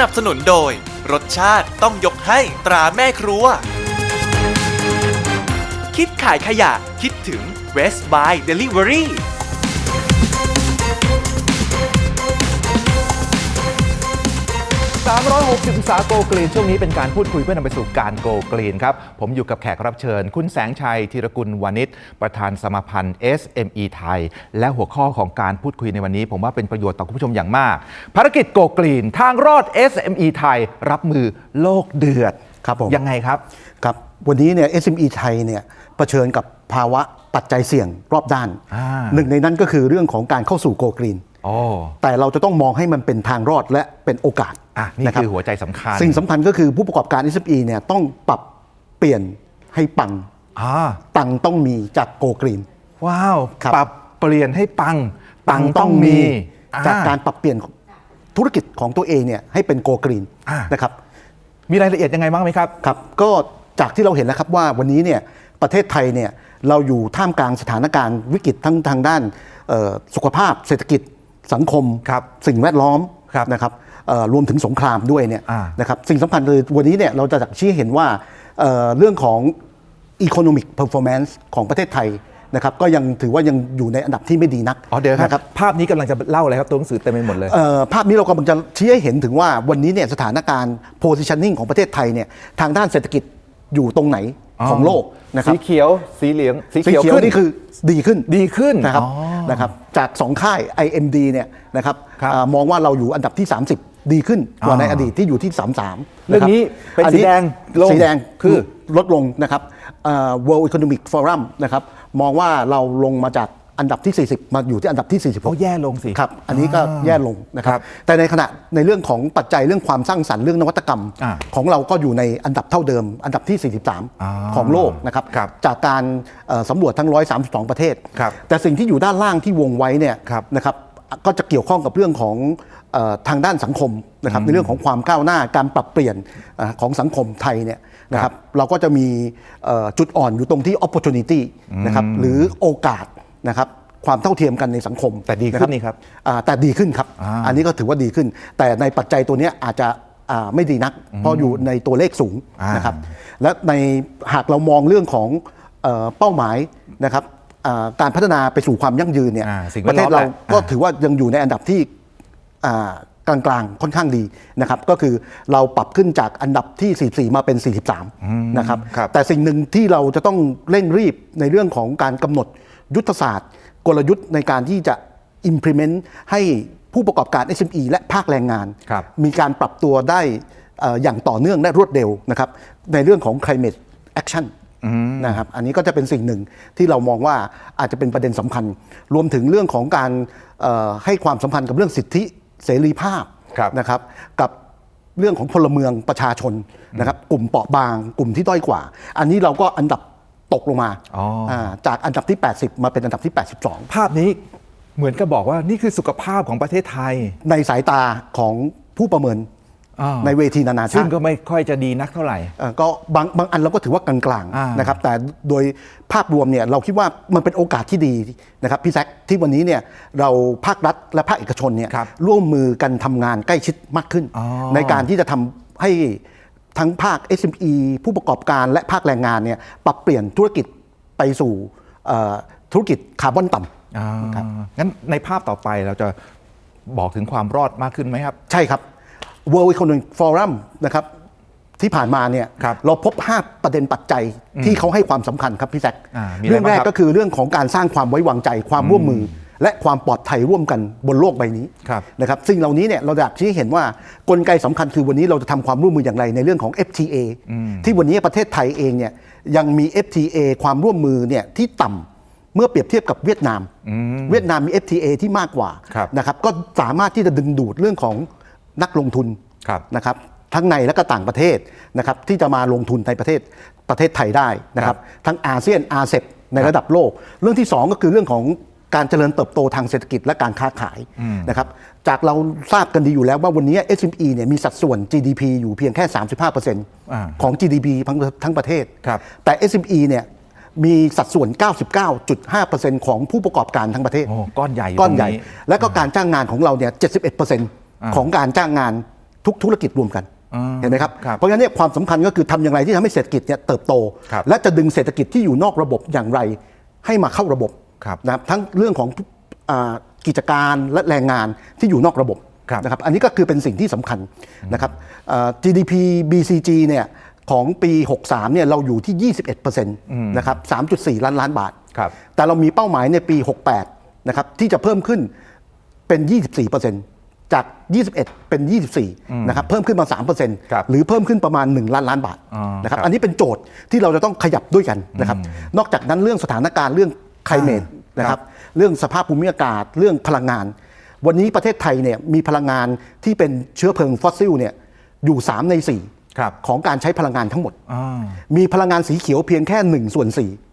นับสนุนโดย รสชาติต้องยกให้ตราแม่ครัว คิดขายขยะคิดถึง West by Delivery 360องศาโกกรีนช่วงนี้เป็นการพูดคุยเพื่อนำไปสู่การโกกรีนครับ ผมอยู่กับแขกรับเชิญ คุณแสงชัยธีรกุลวานิชประธานสมาพันธ์ SME ไทย และหัวข้อของการพูดคุยในวันนี้ ผมว่าเป็นประโยชน์ต่อคุณผู้ชมอย่างมาก ภารกิจโกกรีน ทางรอด SME ไทย รับมือโลกเดือดครับผมยังไงครับครับวันนี้เนี่ย SME ไทยเนี่ยเผชิญกับภาวะปัจจัยเสี่ยงรอบด้านอ่าหนึ่งในนั้นก็คือเรื่องของการเข้าสู่โกลกรีนโอ้แต่เราจะต้องมองให้มันเป็นทางรอดและเป็นโอกาส อะนี่ะรับคือหัวใจสำคัญ สิ่งสำคัญก็คือผู้ประกอบการ SME เนี่ยต้องปรับเปลี่ยนให้ปัง อ่าตังค์ต้องมีจากโกลกรีน ว้าว ครับ ปรับเปลี่ยนให้ปังตังค์ต้องมีจากอ่การปรับเปลี่ยนธุรกิจของตัวเองเนี่ยให้เป็นโกลกรีนอ่านนะครับ มีรายละเอียดยังไงบ้างไหมครับ ครับก็จากที่เราเห็นแล้วครับว่าวันนี้เนี่ยประเทศไทยเนี่ยเราอยู่ท่ามกลางสถานการณ์วิกฤตทั้งทางด้านเอ่อสุขภาพเศรษฐกิจสังคม ครับสิ่งแวดล้อมครับนะครับเอ่อ รวมถึงสงครามด้วยเนี่ยอ่านะครับสิ่งสำคัญเลยวันนี้เนี่ยเราจะชี้เห็นว่าเอ่อเรื่องของ economic performance ของประเทศไทยนะครับก็ยังถือว่ายังอยู่ในอันดับที่ไม่ดีนักอ๋อเดี๋ยวคนะรับ ภาพนี้กำลังจะเล่าอะไรครับตัวหนังสือเต็มไปหมดเลยเอ่อภาพนี้เรากำลังจะชี้ให้เห็นถึงว่าวันนี้เนี่ยสถานการณ์ positioning ของประเทศไทยเนี่ยทางด้านเศรษฐกิจอยู่ตรงไหนอ๋อของโลกนะครับสีเขียวสีเหลืองสีสีเขียวเขียวขึ้นนี่คือดีขึ้นดีขึ้นนะครับอ๋อนะครับจากสองค่าย IMD เนี่ยนะครับครับอ่ามองว่าเราอยู่อันดับที่ 30 ดีขึ้นกว่าอ๋อในอดีตที่อยู่ที่ 33 เรื่องนี้เป็นสีแดงลงสีแดงคือลดลงนะครับอ่า World Economic Forum นะครับมองว่าเราลงมาจากอันดับที่ 40 มาอยู่ที่อันดับที่ 46โอ้แย่ลงสิครับ อันนี้ก็แย่ลงนะครัครับบแต่ในขณะในเรื่องของปัจจัยเรื่องความสร้างสรรค์เรื่องนวัตกรรมอ่าของเราก็อยู่ในอันดับเท่าเดิม อันดับที่อ่า43 ของโลกนะครับครับจากการเอ่อสำรวจทั้ง 132 ประเทศครับแต่สิ่งที่อยู่ด้านล่างที่วงไว้เนี่ยครับนะครับ ก็จะเกี่ยวข้องกับเรื่องของเออทางด้านสังคมนะครับในเรื่องของความก้าวหน้าการปรับเปลี่ยนเอ่อของสังคมไทยเนี่ยนะครับเราก็จะมีเอ่อจุดอ่อนอยู่ตรงที่ opportunity นะครับหรือโอกาสนะครับความเท่าเทียมกันในสังคมแต่ดีขึ้นนี่ครับอ่าแต่ดีขึ้นครับอ่าอันนี้ก็ถือว่าดีขึ้น แต่ในปัจจัยตัวเนี้ยอาจจะอ่าไม่ดีนัก เพราะอยู่ในตัวเลขสูงอ่านนะครับและในหากเรามองเรื่องของเอ่อเป้าหมายนะครับอ่า การพัฒนาไปสู่ความยั่งยืนเนี่ยอ่าสิ่งแวปดระเทล้อศมเราแหละ ก็อ่าถือว่ายังอยู่ในอันดับที่อ่ากลางๆค่อนข้างดีนะครับก็คือเราปรับขึ้นจากอันดับที่ 44 มาเป็น 43 นะครับ ครับ แต่สิ่งหนึ่งที่เราจะต้องเร่งรีบในเรื่องของการกำหนดยุทธศาสตร์ กลยุทธ์ในการที่จะ implement ให้ผู้ประกอบการ SME และภาคแรงงาน ครับ มีการปรับตัวได้เอ่ออย่างต่อเนื่องและรวดเร็วนะครับในเรื่องของ climate action นะครับอันนี้ก็จะเป็นสิ่งหนึ่งที่เรามองว่าอาจจะเป็นประเด็นสำคัญ รวมถึงเรื่องของการเอ่อให้ความสัมพันธ์กับเรื่องสิทธิเสรีภาพครับนะครับกับเรื่องของพลเมืองประชาชนนะครับกลุ่มเปราะบาง กลุ่มที่ด้อยกว่า อันนี้เราก็อันดับตกลงมาอ๋ออ่าจากอันดับที่ 80 มาเป็นอันดับที่ 82 ภาพนี้เหมือนกับบอกว่านี่คือสุขภาพของประเทศไทย ในสายตาของผู้ประเมินอ่า ในเวทีนานาซึ่ชางติก็ไม่ค่อยจะดีนักเท่าไหร่ เอ่อก็บางบางอันเราก็ถือว่ากลางอ่าๆนะครับแต่โดยภาพรวมเนี่ยเราคิดว่ามันเป็นโอกาสที่ดีนะครับพี่แซคที่วันนี้เนี่ยเราภาครัฐและภาคเอกชนเนี่ยครับร่วมมือกันทำงานใกล้ชิดมากขึ้น อ๋อในการที่จะทำให้ทั้งภาค SME ผู้ประกอบการและภาคแรงงานเนี่ยปรับเปลี่ยนธุรกิจไปสู่เอ่อธุรกิจคาร์บอนต่ำ อ่าครับงั้นในภาพต่อไปเราจะบอกถึงความรอดมากขึ้นไหมครับ ใช่ครับ World Economic Forum นะครับที่ผ่านมาเนี่ยครับเราพบ 5 ประเด็นปัจจัยที่เขาให้ความสำคัญครับพี่แซคอ่ามีอะไรเรื่องแรกบ้างครับก็คือเรื่องของการสร้างความไว้วางใจความร่วมมือ และความปลอดภัยร่วมกันบนโลกใบนี้ครับนะครับสิ่งเหล่านี้เนี่ยเราอยากชี้ให้เห็นว่ากลไกสำคัญคือวันนี้เราจะทำความร่วมมืออย่างไรในเรื่องของ FTA ที่วันนี้ประเทศไทยเองเนี่ยยังมี FTA ความร่วมมือเนี่ยที่ต่ำเมื่อเปรียบเทียบกับเวียดนาม เวียดนามมี FTA ที่มากกว่าครับนะครับก็สามารถที่จะดึงดูดเรื่องของ นักลงทุนครับนะครับทั้งในและก็ต่างประเทศนะครับที่จะมาลงทุนในประเทศประเทศไทยได้นะครับ ทั้งอาเซียนอาเซบในระดับโลก เรื่องที่ 2 ก็คือเรื่องของการเจริญเติบโตทางเศรษฐกิจและการค้าขายนะครับจากเราทราบกันดีอยู่แล้วว่าวันนี้ SME เนี่ยมีสัดส่วน GDP อยู่เพียงแค่อ่า35%ของ GDP ทั้งทั้งประเทศครับแต่ SME เนี่ยมีสัดส่วน 99.5%ของผู้ประกอบการทั้งประเทศโอ้ก้อนใหญ่อยู่ก้อนใหญ่ตรงนี้และก็การจ้างงานของเราเนี่ย 71% ของการจ้างงานทุกธุรกิจรวมกันอืมเห็นไหมครับครับ เพราะฉะนั้นเนี่ยความสำคัญก็คือทำอย่างไรที่ทำให้เศรษฐกิจเนี่ยเติบโตครับและจะดึงเศรษฐกิจที่อยู่นอกระบบอย่างไรให้มาเข้าระบบครับนะครับทั้งเรื่องของอ่ากิจการและแรงงานที่อยู่นอกระบบครับนะครับอันนี้ก็คือเป็นสิ่งที่สำคัญนะครับอ่า GDP BCG เนี่ยของปี 63เนี่ยเราอยู่ที่ 21%นะครับ 3.4 ล้านล้านบาทครับแต่เรามีเป้าหมายในปี 68นะครับที่จะเพิ่มขึ้นเป็น 24% จาก 21 เป็น 24 นะครับ เพิ่มขึ้นมา3%ครับหรือเพิ่มขึ้นประมาณ 1 ล้านล้านบาทอ๋อนะครับครับ อันนี้เป็นโจทย์ที่เราจะต้องขยับด้วยกันนะครับ นอกจากนั้นเรื่องสถานการณ์เรื่องไคลเมตอ่านะคครัรับบเรื่องสภาพภูมิอากาศ เรื่องพลังงาน วันนี้ประเทศไทยเนี่ยมีพลังงานที่เป็นเชื้อเพลิงฟอสซิลเนี่ยอยู่ 3 ในครับ4 ของการใช้พลังงานทั้งหมดอ่ามีพลังงานสีเขียวเพียงแค่1ส่วน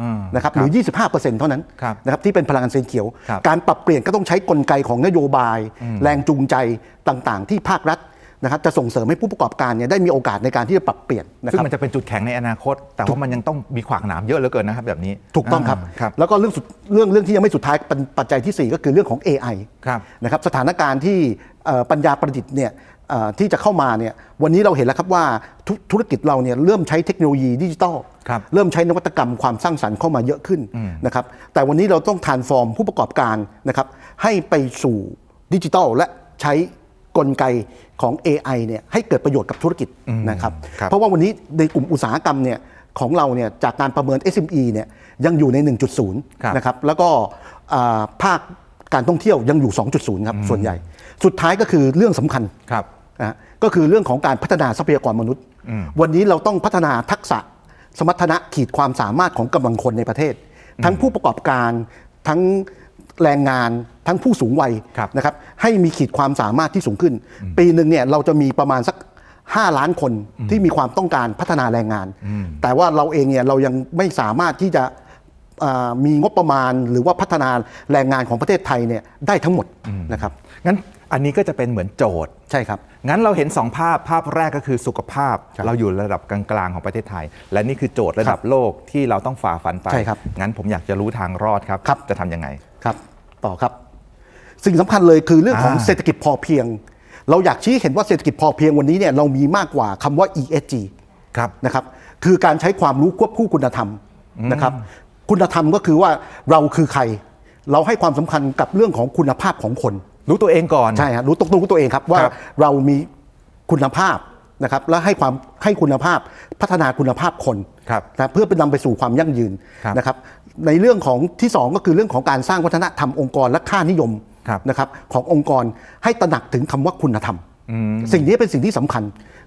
อืม4นะครับครับหรือ 25%เท่านั้นครับนะครับที่เป็นพลังงานสีเขียวครับการปรับเปลี่ยนก็ต้องใช้กลไกของนโยบาย แรงจูงใจต่างๆ ที่ภาครัฐนะครับจะส่งเสริมให้ผู้ประกอบการเนี่ยได้มีโอกาสในการที่จะปรับเปลี่ยนนะคซึ่งรับมันจะเป็นจุดแข็งในอนาคต แต่ว่ามันยังต้องมีขวากหนามเยอะเหลือเกินนะครับแบบนี้ถูกต้องครับาครับแล้วก็เรื่องสุดเรื่องเรื่องที่ยังไม่สุดท้ายเป็นปัจจัยที่ 4 ก็คือเรื่องของ AI ครับนะครับสถานการณ์ที่เอ่อปัญญาประดิษฐ์เนี่ยเอ่อ ที่จะเข้ามาเนี่ยวันนี้เราเห็นแล้วครับว่าธุธุรกิจเราเนี่ยเริ่มใช้เทคโนโลยีดิจิทัลครับเริ่มใช้นวัตกรรมความสร้างสรรค์เข้ามาเยอะขึ้นนะครับแต่วันนี้เราต้องทานฟอร์มผู้ประกอบการนะครับให้ไปสู่ดิจิทัลและใช้กลไกของ AI เนี่ยให้เกิดประโยชน์กับธุรกิจนะครับครับเพราะว่าวันนี้ในกลุ่มอุตสาหกรรมเนี่ยของเราเนี่ยจากการประเมิน SME เนี่ยยังอยู่ใน 1.0ครับนะครับแล้วก็อ่าภาคการท่องเที่ยวยังอยู่ 2.0 ครับ ส่วนใหญ่ สุดท้ายก็คือเรื่องสำคัญครับ นะก็คือเรื่องของการพัฒนาทรัพยากรมนุษย์ วันนี้เราต้องพัฒนาทักษะสมรรถนะขีดความสามารถของกำลังคนในประเทศ ทั้งผู้ประกอบการทั้งแรงงานทั้งผู้สูงวัยครับนะครับให้มีขีดความสามารถที่สูงขึ้น ปีหนึ่งเนี่ยเราจะมีประมาณสัก 5 ล้านคนที่มีความต้องการพัฒนาแรงงาน แต่ว่าเราเองเนี่ยเรายังไม่สามารถที่จะอ่ามีงบประมาณหรือว่าพัฒนาแรงงานของประเทศไทยเนี่ยได้ทั้งหมดนะครับงั้น อันนี้ก็จะเป็นเหมือนโจทย์ ใช่ครับ งั้นเราเห็น 2 ภาพภาพแรกก็คือสุขภาพ ครับเราอยู่ระดับกลางๆของประเทศไทย และนี่คือโจทย์ระดับโลกที่เราต้องฝ่าฟันไปใช่ครับงั้นผมอยากจะรู้ทางรอดครับ ครับ จะทำยังไง ครับ ต่อครับ สิ่งสำคัญเลยคือเรื่องของอ่า เศรษฐกิจพอเพียง เราอยากชี้ให้เห็นว่าเศรษฐกิจพอเพียงวันนี้เนี่ยเรามีมากกว่าคำว่า ESG ครับ นะครับ คือการใช้ความรู้ควบคู่คุณธรรมนะครับ คุณธรรมก็คือว่าเราคือใคร เราให้ความสำคัญกับเรื่องของคุณภาพของคน รู้ตัวเองก่อน ใช่ครับรู้ตรงรู้ตัวเองครับว่าครับ เรามีคุณภาพนะครับและให้ความให้คุณภาพพัฒนาคุณภาพคน ครับ นะเพื่อเป็นนำไปสู่ความยั่งยืนครับนะครับในเรื่องของที่ 2 ก็คือเรื่องของการสร้างวัฒนธรรมองค์กรและค่านิยมครับนะครับขององค์กรให้ตระหนักถึงคำว่าคุณธรรมสิ่งนี้เป็นสิ่งที่สำคัญ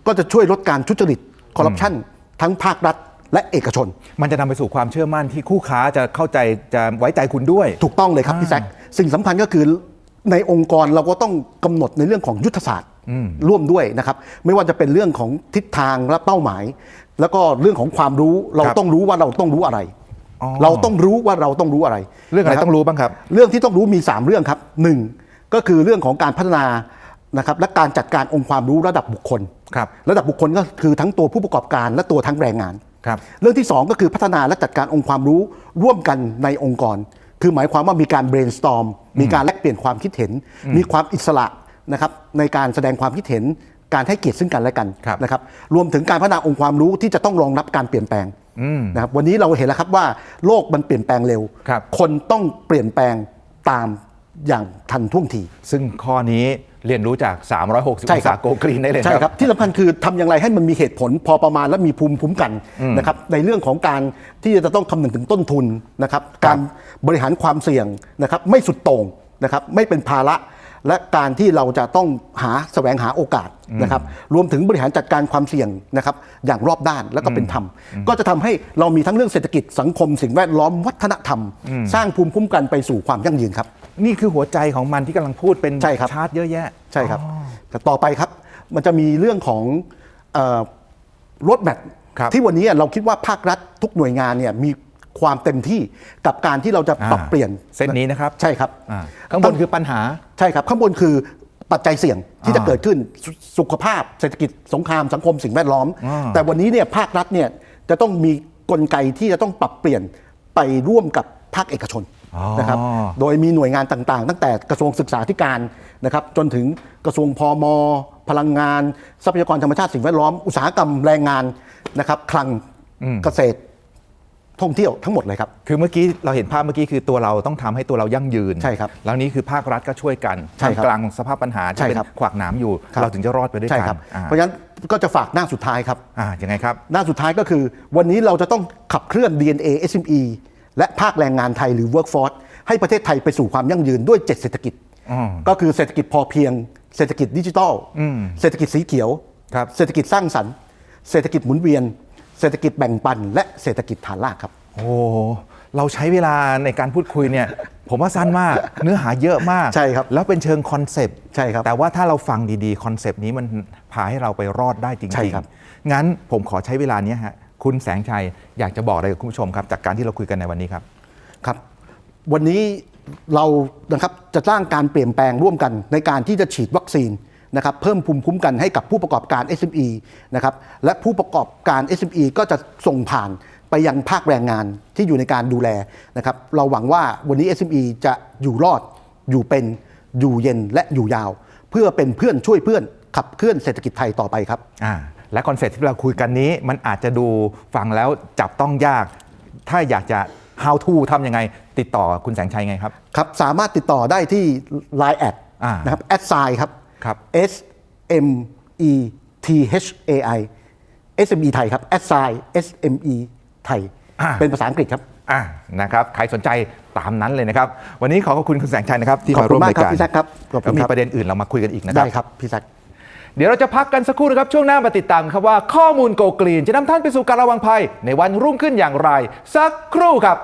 ก็จะช่วยลดการทุจริตคอร์รัปชันทั้งภาครัฐและเอกชน มันจะนำไปสู่ความเชื่อมั่นที่คู่ค้าจะเข้าใจจะไว้ใจคุณด้วย ถูกต้องเลยครับพี่แซคสิ่งสำคัญก็คือ ในองค์กรเราก็ต้องกำหนดในเรื่องของยุทธศาสตร์ร่วมด้วยนะครับ ไม่ว่าจะเป็นเรื่องของทิศทางและเป้าหมาย แล้วก็เรื่องของความรู้เราครับต้องรู้ว่าเราต้องรู้อะไรอ๋อเราต้องรู้ว่าเราต้องรู้อะไร เรื่องอะไรนคบต้องรู้บ้างครับ เรื่องที่ต้องรู้มี 3 เรื่องครับหนึ่งก็คือเรื่องของการพัฒนานะครับและการจัดการองค์ความรู้ระดับบุคคลครับระดับบุคคลก็คือทั้งตัวผู้ประกอบการและตัวทั้งแรงงานครับเรื่องที่ 2 ก็คือพัฒนาและจัดการองค์ความรู้ร่วมกันในองค์กร คือหมายความว่ามีการ brainstorm มีการแลกเปลี่ยนความคิดเห็น มีความอิสระนะครับในการแสดงความคิดเห็นการให้เกียรติซึ่งกันและกันครับนะครับรวมถึงการพัฒนาองค์ความรู้ที่จะต้องรองรับการเปลี่ยนแปลงนะครับวันนี้เราเห็นแล้วครับว่าโลกมันเปลี่ยนแปลงเร็วครับคนต้องเปลี่ยนแปลงตามอย่างทันท่วงที ซึ่งข้อนี้ เรียนรู้จาก 360ใช่องครัศาบ โกกรีนได้เลยใช่ครับที่สำคัญคือทำอย่างไรให้มันมีเหตุผลพอประมาณและมีภูมิคุ้มกันนะครับในเรื่องของการที่จะต้องคำนึงถึงต้นทุนนะครับ การบริหารความเสี่ยงนะครับไม่สุดโต่งนะครับไม่เป็นภาระ และการที่เราจะต้องหาแสวงหาโอกาสนะครับรวมถึงบริหารจัดการความเสี่ยงนะครับอย่างรอบด้านและก็เป็นธรรม ก็จะทำให้เรามีทั้งเรื่องเศรษฐกิจสังคมสิ่งแวดล้อมวัฒนธรรม สร้างภูมิคุ้มกันไปสู่ความยั่งยืนครับ นี่คือหัวใจของมันที่กำลังพูดเป็นใช่ครับชาร์ตเยอะแยะ ใช่ครับ แต่ต่อไปครับมันจะมีเรื่องของรถแมพครับที่วันนี้เราคิดว่าภาครัฐทุกหน่วยงานเนี่ยมี ความเต็มที่กับการที่เราจะปรับอ่าเปลี่ยนเส้นนี้นะครับใช่ครับอ่าข้างบนคือปัญหาใช่ครับ ข้างบนคือปัจจัยเสี่ยงที่จะอ่าเกิดขึ้นสสุขภาพเศรษฐกิจสงครามสังคมสิ่งแวดล้อมอ่าแต่วันนี้เนี่ยภาครัฐเนี่ยจะต้องมีกลไกที่จะต้องปรับเปลี่ยนไปร่วมกับภาคเอกชนอ๋อนะครับ โดยมีหน่วยงานต่างๆ ตั้งแต่กระทรวงศึกษาธิการนะครับจนถึงกระทรวงพมพลังงาน ทรัพยากรธรรมชาติสิ่งแวดล้อม อุตสาหกรรมแรงงานนะครับคลังเกษตร ท่องเที่ยวทั้งหมดเลยครับ คือเมื่อกี้เราเห็นภาพเมื่อกี้คือตัวเราต้องทำให้ตัวเรายั่งยืนใช่ครับแล้วนี้คือภาครัฐก็ช่วยกันใช่ครับท่ามกลางสภาพปัญหาที่ใช่เป็นครับขวากหนามอยู่ครับเราถึงจะรอดไปด้วยใช่กันครับอ่าเพราะฉะนั้นก็จะฝากหน้าสุดท้ายครับอ่ายังไงครับ หน้าสุดท้ายก็คือ วันนี้เราจะต้องขับเคลื่อน DNA SME และภาคแรงงานไทยหรือ Workforce ให้ประเทศไทยไปสู่ความยั่งยืนด้วย 7 เศรษฐกิจอืมก็คือเศรษฐกิจพอเพียง เศรษฐกิจดิจิทัลอืมเศรษฐกิจสีเขียวครับเศรษฐกิจสร้างสรรค์ เศรษฐกิจหมุนเวียน เศรษฐกิจแบ่งปัน และเศรษฐกิจฐานรากครับ โอ้ เราใช้เวลาในการพูดคุยเนี่ย ผมว่าสั้นมาก เนื้อหาเยอะมากใช่ครับแล้วเป็นเชิงคอนเซปต์ใช่ครับแต่ว่าถ้าเราฟังดีๆ คอนเซปต์นี้มันพาให้เราไปรอดได้จใช่ริงครับๆงั้นผมขอใช้เวลานี้ฮะคุณแสงชัยอยากจะบอกอะไรกับคุณผู้ชมครับ จากการที่เราคุยกันในวันนี้ครับ ครับ วันนี้เรานะครับจะสร้างการเปลี่ยนแปลงร่วมกันในการที่จะฉีดวัคซีน นะครับเพิ่มภูมิคุ้มกันให้กับผู้ประกอบการ SME นะครับและผู้ประกอบการ SME ก็จะส่งผ่านไปยังภาคแรงงานที่อยู่ในการดูแลนะครับเราหวังว่าวันนี้ SME จะอยู่รอด อยู่เป็นอยู่เย็นและอยู่ยาว เพื่อเป็นเพื่อนช่วยเพื่อนขับเคลื่อนเศรษฐกิจไทยต่อไปครับอ่าและคอนเซ็ปต์ที่เราคุยกันนี้มันอาจจะดูฟังแล้วจับต้องยาก ถ้าอยากจะ how to ทำยังไง ติดต่อคุณแสงชัยไงครับ ครับ สามารถติดต่อได้ที่ Line แอดอ่านะครับแอดไซครับ ครับ S M E T H A I S M E ไทยครับแอดไซ S M E ไทยอ่าเป็นภาษาอังกฤษครับอ่านะครับใครสนใจตามนั้นเลยนะครับ วันนี้ขอขอบคุณคุณแสงชัยนะครับ ที่ขอบมาคุร่วณมมากรายครับการพี่แซคครับขอบคุณแล้วมีครับประเด็นอื่นเรามาคุยกันอีกนะครัได้ครับพี่แซคเดี๋ยวเราจะพักกันสักครู่นะครับ ช่วงหน้ามาติดตามครับว่าข้อมูลโกกรีน จะนำท่านไปสู่การระวังภัย ในวันรุ่งขึ้นอย่างไร สักครู่ครับ